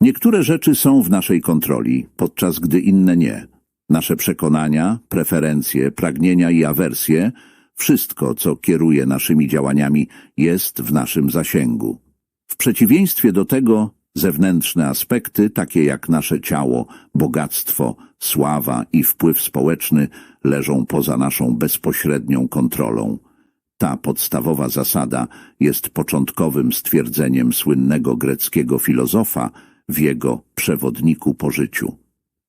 Niektóre rzeczy są w naszej kontroli, podczas gdy inne nie. Nasze przekonania, preferencje, pragnienia i awersje, wszystko, co kieruje naszymi działaniami, jest w naszym zasięgu. W przeciwieństwie do tego zewnętrzne aspekty, takie jak nasze ciało, bogactwo, sława i wpływ społeczny, leżą poza naszą bezpośrednią kontrolą. Ta podstawowa zasada jest początkowym stwierdzeniem słynnego greckiego filozofa w jego przewodniku po życiu.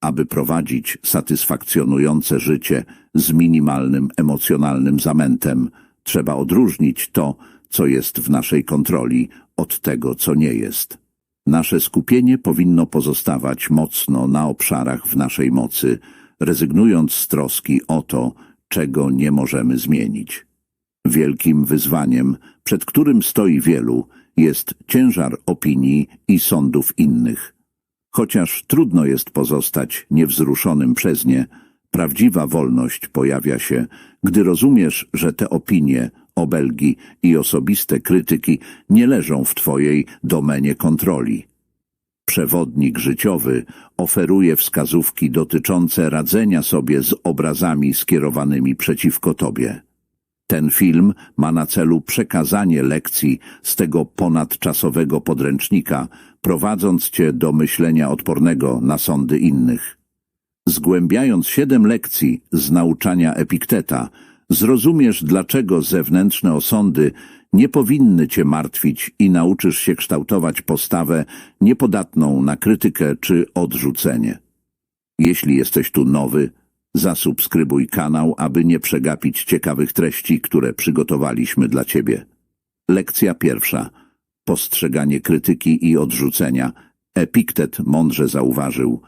Aby prowadzić satysfakcjonujące życie z minimalnym emocjonalnym zamętem, trzeba odróżnić to, co jest w naszej kontroli, od tego, co nie jest. Nasze skupienie powinno pozostawać mocno na obszarach w naszej mocy, rezygnując z troski o to, czego nie możemy zmienić. Wielkim wyzwaniem, przed którym stoi wielu, jest ciężar opinii i sądów innych. Chociaż trudno jest pozostać niewzruszonym przez nie, prawdziwa wolność pojawia się, gdy rozumiesz, że te opinie, obelgi i osobiste krytyki nie leżą w Twojej domenie kontroli. Przewodnik życiowy oferuje wskazówki dotyczące radzenia sobie z obrazami skierowanymi przeciwko Tobie. Ten film ma na celu przekazanie lekcji z tego ponadczasowego podręcznika, prowadząc Cię do myślenia odpornego na sądy innych. Zgłębiając siedem lekcji z nauczania Epikteta, zrozumiesz, dlaczego zewnętrzne osądy nie powinny Cię martwić i nauczysz się kształtować postawę niepodatną na krytykę czy odrzucenie. Jeśli jesteś tu nowy, zasubskrybuj kanał, aby nie przegapić ciekawych treści, które przygotowaliśmy dla Ciebie. Lekcja pierwsza. Postrzeganie krytyki i odrzucenia. Epiktet mądrze zauważył.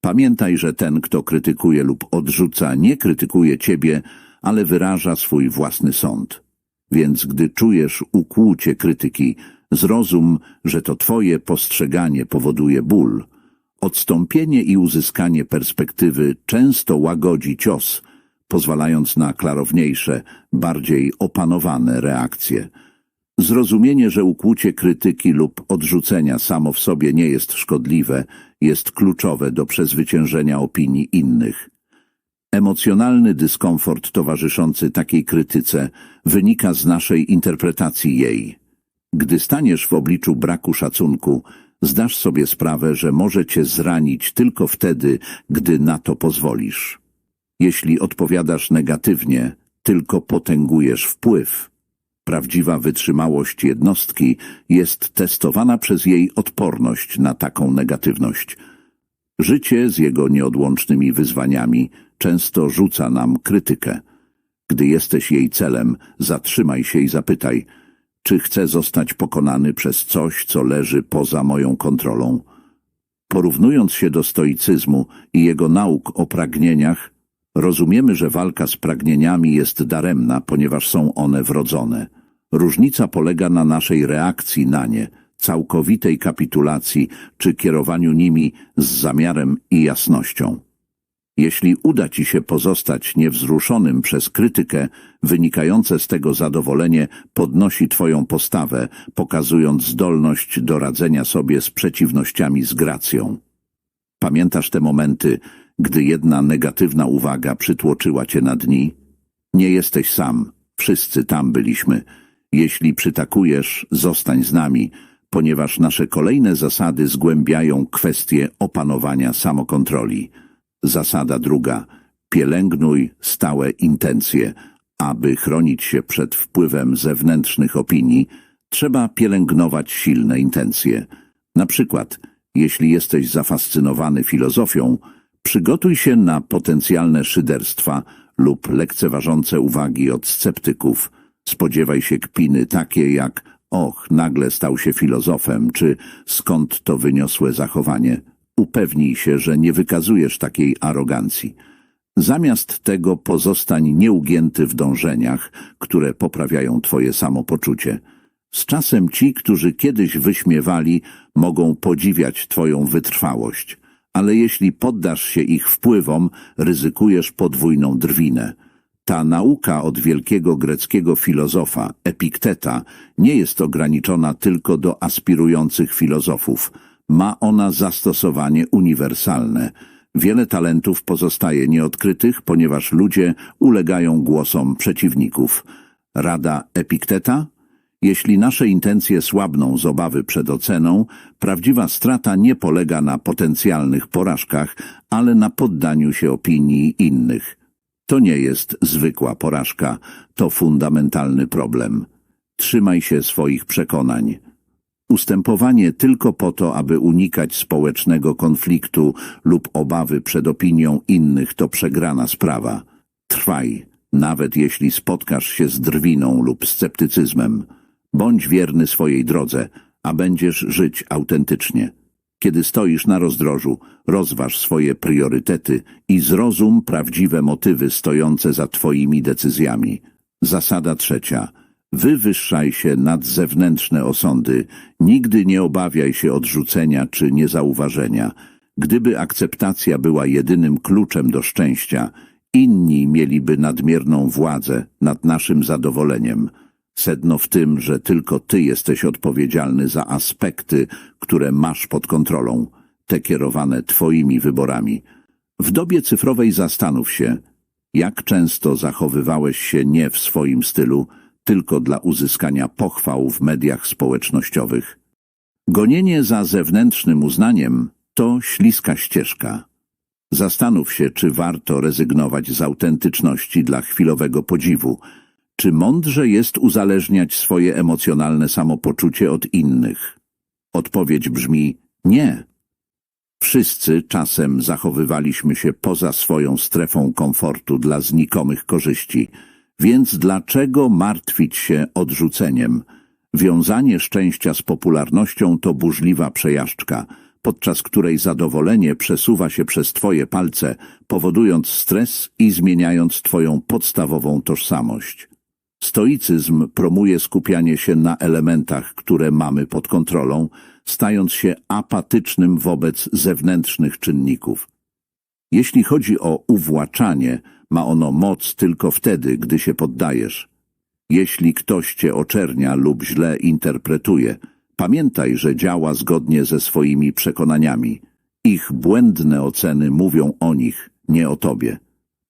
Pamiętaj, że ten, kto krytykuje lub odrzuca, nie krytykuje Ciebie, ale wyraża swój własny sąd. Więc gdy czujesz ukłucie krytyki, zrozum, że to Twoje postrzeganie powoduje ból. Odstąpienie i uzyskanie perspektywy często łagodzi cios, pozwalając na klarowniejsze, bardziej opanowane reakcje. Zrozumienie, że ukłucie krytyki lub odrzucenia samo w sobie nie jest szkodliwe, jest kluczowe do przezwyciężenia opinii innych. Emocjonalny dyskomfort towarzyszący takiej krytyce wynika z naszej interpretacji jej. Gdy staniesz w obliczu braku szacunku, zdasz sobie sprawę, że może cię zranić tylko wtedy, gdy na to pozwolisz. Jeśli odpowiadasz negatywnie, tylko potęgujesz wpływ. Prawdziwa wytrzymałość jednostki jest testowana przez jej odporność na taką negatywność. Życie z jego nieodłącznymi wyzwaniami często rzuca nam krytykę. Gdy jesteś jej celem, zatrzymaj się i zapytaj, czy chcę zostać pokonany przez coś, co leży poza moją kontrolą. Porównując się do stoicyzmu i jego nauk o pragnieniach, rozumiemy, że walka z pragnieniami jest daremna, ponieważ są one wrodzone. Różnica polega na naszej reakcji na nie, całkowitej kapitulacji czy kierowaniu nimi z zamiarem i jasnością. Jeśli uda ci się pozostać niewzruszonym przez krytykę, wynikające z tego zadowolenie podnosi twoją postawę, pokazując zdolność do radzenia sobie z przeciwnościami z gracją. Pamiętasz te momenty, gdy jedna negatywna uwaga przytłoczyła cię na dni? Nie jesteś sam, wszyscy tam byliśmy. Jeśli przytakujesz, zostań z nami, ponieważ nasze kolejne zasady zgłębiają kwestię opanowania samokontroli. Zasada druga. Pielęgnuj stałe intencje. Aby chronić się przed wpływem zewnętrznych opinii, trzeba pielęgnować silne intencje. Na przykład, jeśli jesteś zafascynowany filozofią, przygotuj się na potencjalne szyderstwa lub lekceważące uwagi od sceptyków. Spodziewaj się kpiny takie jak och, nagle stał się filozofem, czy skąd to wyniosłe zachowanie. Upewnij się, że nie wykazujesz takiej arogancji. Zamiast tego pozostań nieugięty w dążeniach, które poprawiają twoje samopoczucie. Z czasem ci, którzy kiedyś wyśmiewali, mogą podziwiać twoją wytrwałość, ale jeśli poddasz się ich wpływom, ryzykujesz podwójną drwinę. Ta nauka od wielkiego greckiego filozofa, Epikteta, nie jest ograniczona tylko do aspirujących filozofów – ma ona zastosowanie uniwersalne. Wiele talentów pozostaje nieodkrytych, ponieważ ludzie ulegają głosom przeciwników. Rada Epikteta? Jeśli nasze intencje słabną z obawy przed oceną, prawdziwa strata nie polega na potencjalnych porażkach, ale na poddaniu się opinii innych. To nie jest zwykła porażka, to fundamentalny problem. Trzymaj się swoich przekonań. Ustępowanie tylko po to, aby unikać społecznego konfliktu lub obawy przed opinią innych, to przegrana sprawa. Trwaj, nawet jeśli spotkasz się z drwiną lub sceptycyzmem. Bądź wierny swojej drodze, a będziesz żyć autentycznie. Kiedy stoisz na rozdrożu, rozważ swoje priorytety i zrozum prawdziwe motywy stojące za Twoimi decyzjami. Zasada trzecia. Wywyższaj się nad zewnętrzne osądy. Nigdy nie obawiaj się odrzucenia czy niezauważenia. Gdyby akceptacja była jedynym kluczem do szczęścia, inni mieliby nadmierną władzę nad naszym zadowoleniem. Sedno w tym, że tylko ty jesteś odpowiedzialny za aspekty, które masz pod kontrolą, te kierowane twoimi wyborami. W dobie cyfrowej zastanów się, jak często zachowywałeś się nie w swoim stylu, tylko dla uzyskania pochwał w mediach społecznościowych. Gonienie za zewnętrznym uznaniem to śliska ścieżka. Zastanów się, czy warto rezygnować z autentyczności dla chwilowego podziwu, czy mądrze jest uzależniać swoje emocjonalne samopoczucie od innych? Odpowiedź brzmi nie. Wszyscy czasem zachowywaliśmy się poza swoją strefą komfortu dla znikomych korzyści, więc dlaczego martwić się odrzuceniem? Wiązanie szczęścia z popularnością to burzliwa przejażdżka, podczas której zadowolenie przesuwa się przez twoje palce, powodując stres i zmieniając twoją podstawową tożsamość. Stoicyzm promuje skupianie się na elementach, które mamy pod kontrolą, stając się apatycznym wobec zewnętrznych czynników. Jeśli chodzi o uwłaczanie, ma ono moc tylko wtedy, gdy się poddajesz. Jeśli ktoś cię oczernia lub źle interpretuje, pamiętaj, że działa zgodnie ze swoimi przekonaniami. Ich błędne oceny mówią o nich, nie o tobie.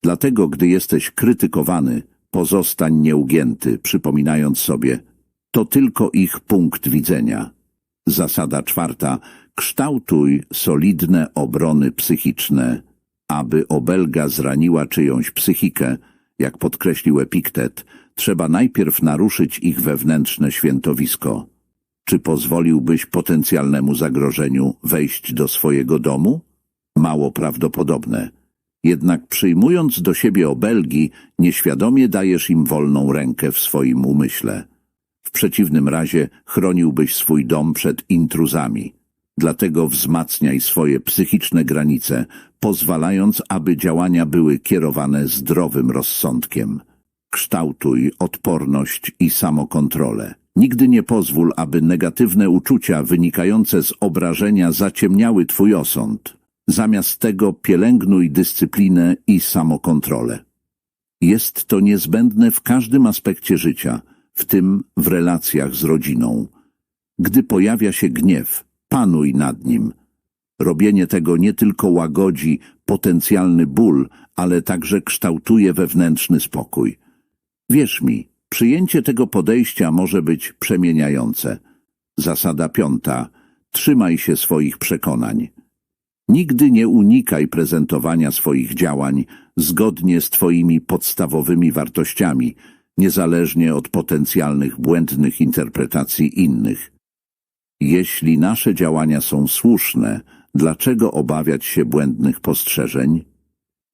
Dlatego, gdy jesteś krytykowany, Pozostań nieugięty, przypominając sobie, to tylko ich punkt widzenia. Zasada czwarta. Kształtuj solidne obrony psychiczne, aby obelga zraniła czyjąś psychikę, jak podkreślił Epiktet, trzeba najpierw naruszyć ich wewnętrzne świętowisko. Czy pozwoliłbyś potencjalnemu zagrożeniu wejść do swojego domu? Mało prawdopodobne. Jednak przyjmując do siebie obelgi, nieświadomie dajesz im wolną rękę w swoim umyśle. W przeciwnym razie chroniłbyś swój dom przed intruzami. Dlatego wzmacniaj swoje psychiczne granice, pozwalając, aby działania były kierowane zdrowym rozsądkiem. Kształtuj odporność i samokontrolę. Nigdy nie pozwól, aby negatywne uczucia wynikające z obrażenia zaciemniały twój osąd. Zamiast tego pielęgnuj dyscyplinę i samokontrolę. Jest to niezbędne w każdym aspekcie życia, w tym w relacjach z rodziną. Gdy pojawia się gniew, panuj nad nim. Robienie tego nie tylko łagodzi potencjalny ból, ale także kształtuje wewnętrzny spokój. Wierz mi, przyjęcie tego podejścia może być przemieniające. Zasada piąta. Trzymaj się swoich przekonań. Nigdy nie unikaj prezentowania swoich działań zgodnie z Twoimi podstawowymi wartościami, niezależnie od potencjalnych błędnych interpretacji innych. Jeśli nasze działania są słuszne, dlaczego obawiać się błędnych postrzeżeń?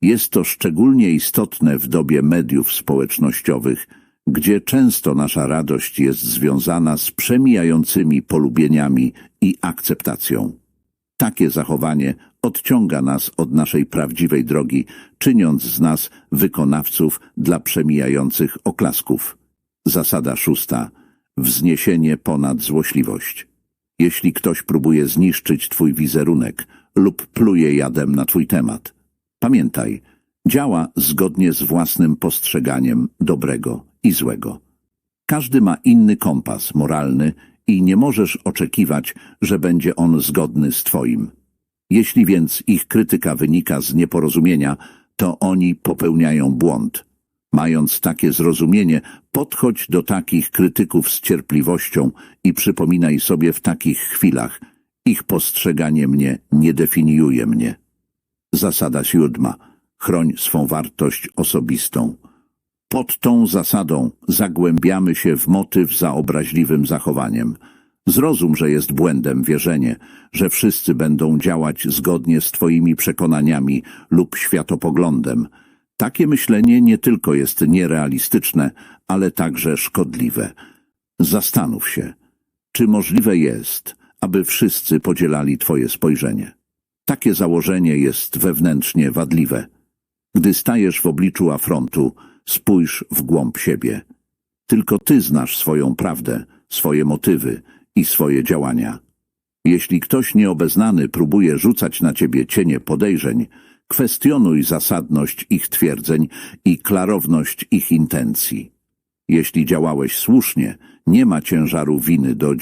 Jest to szczególnie istotne w dobie mediów społecznościowych, gdzie często nasza radość jest związana z przemijającymi polubieniami i akceptacją. Takie zachowanie odciąga nas od naszej prawdziwej drogi, czyniąc z nas wykonawców dla przemijających oklasków. Zasada szósta. Wzniesienie ponad złośliwość. Jeśli ktoś próbuje zniszczyć twój wizerunek lub pluje jadem na twój temat, pamiętaj, działa zgodnie z własnym postrzeganiem dobrego i złego. Każdy ma inny kompas moralny i nie możesz oczekiwać, że będzie on zgodny z twoim. Jeśli więc ich krytyka wynika z nieporozumienia, to oni popełniają błąd. Mając takie zrozumienie, podchodź do takich krytyków z cierpliwością i przypominaj sobie w takich chwilach, ich postrzeganie mnie nie definiuje mnie. Zasada siódma. Chroń swą wartość osobistą. Pod tą zasadą zagłębiamy się w motyw za obraźliwym zachowaniem. Zrozum, że jest błędem wierzenie, że wszyscy będą działać zgodnie z Twoimi przekonaniami lub światopoglądem. Takie myślenie nie tylko jest nierealistyczne, ale także szkodliwe. Zastanów się, czy możliwe jest, aby wszyscy podzielali Twoje spojrzenie. Takie założenie jest wewnętrznie wadliwe. Gdy stajesz w obliczu afrontu, spójrz w głąb siebie. Tylko Ty znasz swoją prawdę, swoje motywy i swoje działania. Jeśli ktoś nieobeznany próbuje rzucać na Ciebie cienie podejrzeń, kwestionuj zasadność ich twierdzeń i klarowność ich intencji. Jeśli działałeś słusznie, nie ma ciężaru winy do